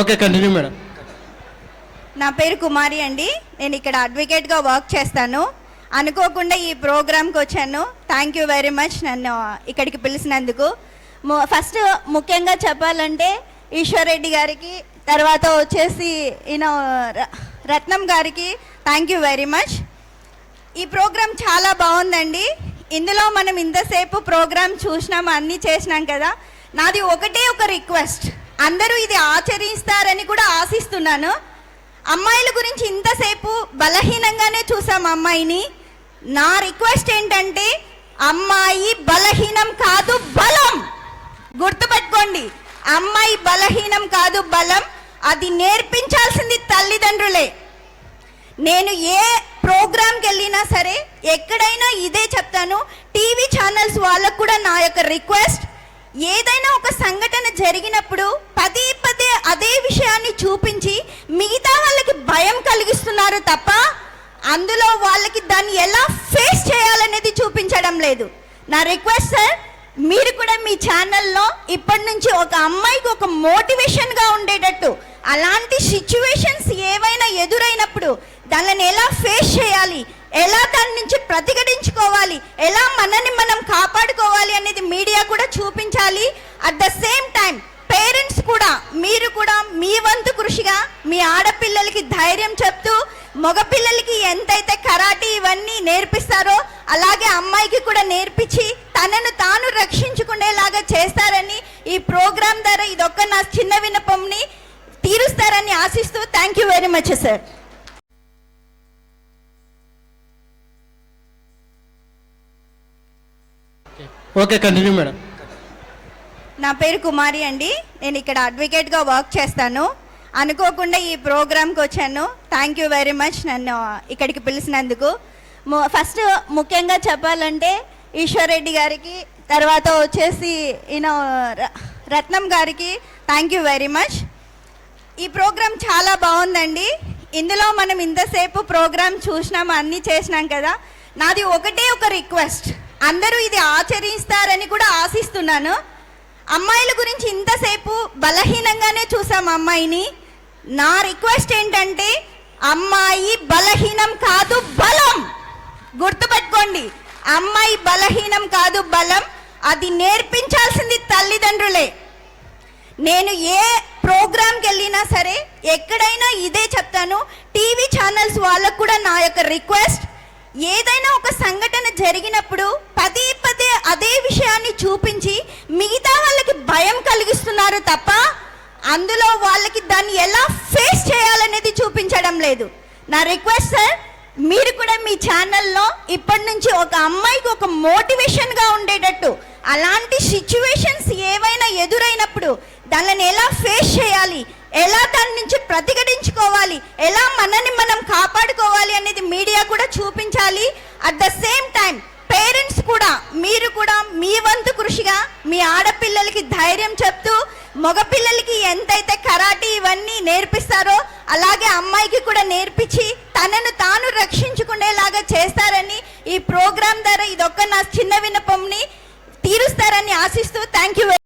Okay continue madam నా పేరు కుమారి అండి. నేను ఇక్కడ అడ్వకేట్గా వర్క్ చేస్తాను. అనుకోకుండా ఈ ప్రోగ్రామ్కి వచ్చాను. థ్యాంక్ యూ వెరీ మచ్ నన్ను ఇక్కడికి పిలిచినందుకు. ఫస్ట్ ముఖ్యంగా చెప్పాలంటే ఈశ్వర్ రెడ్డి గారికి తర్వాత వచ్చేసి ఈయన ర- రత్నం గారికి థ్యాంక్ యూ వెరీ మచ్ ఈ ప్రోగ్రామ్ చాలా బాగుందండి. ఇందులో మనం ఇంతసేపు ప్రోగ్రామ్ చూసినాం అన్నీ చేసినాం కదా. నాది ఒకటే ఒక రిక్వెస్ట్ అందరూ ఇది ఆచరిస్తారని కూడా ఆశిస్తున్నాను. అమ్మాయిల గురించి ఇంతసేపు బలహీనంగానే చూసాం అమ్మాయిని. నా రిక్వెస్ట్ ఏంటంటే అమ్మాయి బలహీనం కాదు బలం. గుర్తుపెట్టుకోండి అమ్మాయి బలహీనం కాదు బలం. అది నేర్పించాల్సింది తల్లిదండ్రులే. నేను ఏ ప్రోగ్రామ్కి వెళ్ళినా సరే ఎక్కడైనా ఇదే చెప్తాను. టీవీ ఛానల్స్ వాళ్ళకు కూడా నా యొక్క రిక్వెస్ట్. ఏదైనా ఒక సంఘటన జరిగినప్పుడు పదే పదే అదే విషయాన్ని చూపించి మిగతా వాళ్ళకి భయం కలిగిస్తున్నారు తప్ప అందులో వాళ్ళకి దాన్ని ఎలా ఫేస్ చేయాలనేది చూపించడం లేదు. నా రిక్వెస్ట్ సార్ మీరు కూడా మీ ఛానల్లో ఇప్పటి నుంచి ఒక అమ్మాయికి ఒక మోటివేషన్గా ఉండేటట్టు అలాంటి సిచ్యువేషన్స్ ఏవైనా ఎదురైనప్పుడు దానిని ఎలా ఫేస్ చేయాలి ఎలా దాని నుంచి ప్రతిఘటించుకోవాలి? ఎలా మనని మనం కాపాడుకోవాలి అనేది మీడియా కూడా చూపించాలి. At the same time parents కూడా మీరు కూడా మీ వంతు కృషిగా మీ ఆడపిల్లలకి ధైర్యం చెప్తూ మగపిల్లలకి ఎంతైతే కరాటీ ఇవన్నీ నేర్పిస్తారో అలాగే అమ్మాయికి కూడా నేర్పించి తనను తాను రక్షించుకునేలాగా చేస్తారని ఈ ప్రోగ్రాం ద్వారా ఇదొక్క నా చిన్న విన్నపంని తీరుస్తారని ఆశిస్తూ thank you very much sir okay continue madam నా పేరు కుమారి అండి. నేను ఇక్కడ అడ్వకేట్గా వర్క్ చేస్తాను. అనుకోకుండా ఈ ప్రోగ్రామ్కి వచ్చాను. థ్యాంక్ యూ వెరీ మచ్ నన్ను ఇక్కడికి పిలిచినందుకు. ఫస్ట్ ముఖ్యంగా చెప్పాలంటే ఈశ్వర్ రెడ్డి గారికి తర్వాత వచ్చేసి ఈయన రత్నం గారికి థ్యాంక్ యూ వెరీ మచ్ ఈ ప్రోగ్రాం చాలా బాగుందండి. ఇందులో మనం ఇంతసేపు ప్రోగ్రాం చూసినాం అన్నీ చేసినాం కదా. నాది ఒకటే ఒక రిక్వెస్ట్ అందరూ ఇది ఆచరిస్తారని కూడా ఆశిస్తున్నాను. అమ్మాయిల గురించి ఇంతసేపు బలహీనంగానే చూసాం అమ్మాయిని. నా రిక్వెస్ట్ ఏంటంటే అమ్మాయి బలహీనం కాదు బలం. గుర్తుపెట్టుకోండి అమ్మాయి బలహీనం కాదు బలం. అది నేర్పించాల్సింది తల్లిదండ్రులే. నేను ఏ ప్రోగ్రామ్కి వెళ్ళినా సరే ఎక్కడైనా ఇదే చెప్తాను. టీవీ ఛానల్స్ వాళ్ళకు కూడా నా యొక్క రిక్వెస్ట్. ఏదైనా ఒక సంఘటన జరిగినప్పుడు అదే విషయాన్ని చూపించి మిగతా వాళ్ళకి భయం కలిగిస్తున్నారు తప్ప అందులో వాళ్ళకి దాన్ని ఎలా ఫేస్ చేయాలనేది చూపించడం లేదు. నా రిక్వెస్ట్ సార్ మీరు కూడా మీ ఛానల్లో ఇప్పటి నుంచి ఒక అమ్మాయికి ఒక మోటివేషన్గా ఉండేటట్టు అలాంటి సిచ్యువేషన్స్ ఏవైనా ఎదురైనప్పుడు దానిని ఎలా ఫేస్ చేయాలి ఎలా దాని నుంచి ప్రతిఘటించుకోవాలి ఎలా మనని మనం కాపాడుకోవాలి అనేది మీడియా కూడా చూపించాలి. అట్ ద సేమ్ మీరు కూడా మీ వంతు కృషిగా మీ ఆడపిల్లలకి ధైర్యం చెప్తూ మగపిల్లలకి ఎంతైతే కరాటీ ఇవన్నీ నేర్పిస్తారో అలాగే అమ్మాయికి కూడా నేర్పించి తనను తాను రక్షించుకునేలాగా చేస్తారని ఈ ప్రోగ్రాం ద్వారా ఇదొక్క నా చిన్న విన్నపంని తీరుస్తారని ఆశిస్తూ థ్యాంక్ యూ